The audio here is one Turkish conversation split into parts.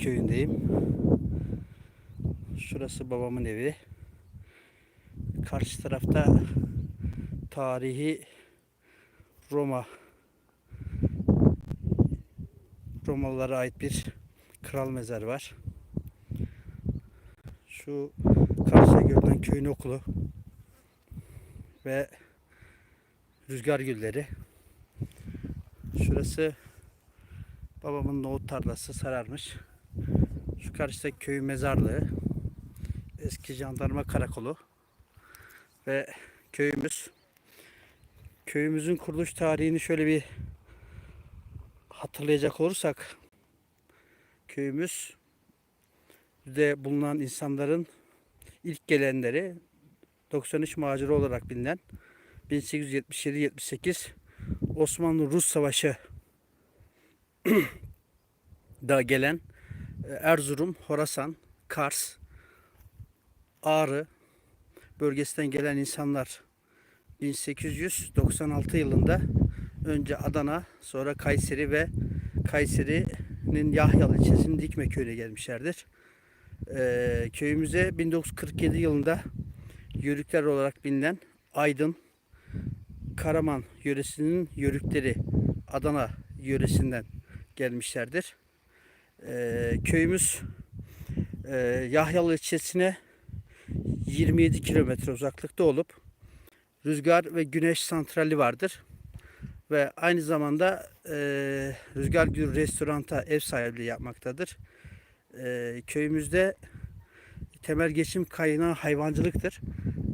köyündeyim. Şurası babamın evi. Karşı tarafta tarihi Roma Romalılara ait bir kral mezarı var. Şu karşıda görünen köyün okulu ve rüzgar gülleri. Şurası babamın nohut tarlası sararmış. Şu karşıdaki köyün mezarlığı. Eski jandarma karakolu. Ve köyümüz. Köyümüzün kuruluş tarihini şöyle bir hatırlayacak olursak köyümüz de bulunan insanların ilk gelenleri 93 macera olarak bilinen 1877-78 Osmanlı-Rus Savaşı da gelen Erzurum, Horasan, Kars, Ağrı bölgesinden gelen insanlar 1896 yılında önce Adana, sonra Kayseri ve Kayseri'nin Yahyalı ilçesinin Dikme köyüne gelmişlerdir. Ee, köyümüze 1947 yılında yörükler olarak bilinen Aydın, Karaman yöresinin yörükleri Adana yöresinden gelmişlerdir. Ee, köyümüz e, Yahyalı ilçesine 27 kilometre uzaklıkta olup rüzgar ve güneş santrali vardır. Ve aynı zamanda e, Rüzgar Gül Restoranta ev sahipliği yapmaktadır. E, köyümüzde temel geçim kaynağı hayvancılıktır.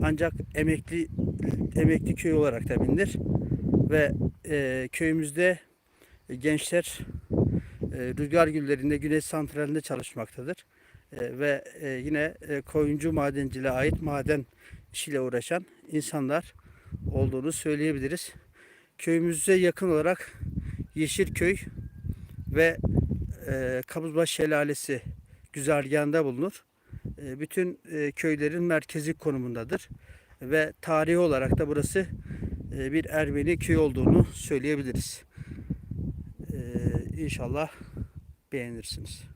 Ancak emekli emekli köy olarak da bilinir. Ve e, köyümüzde gençler e, rüzgar güllerinde, güneş santralinde çalışmaktadır. E, ve e, yine e, koyuncu madenciliğe ait maden işiyle uğraşan insanlar olduğunu söyleyebiliriz. Köyümüze yakın olarak Yeşilköy ve e, Kabızbaş Şelalesi güzergahında bulunur. E, bütün e, köylerin merkezi konumundadır. Ve tarihi olarak da burası e, bir Ermeni köy olduğunu söyleyebiliriz. İnşallah beğenirsiniz.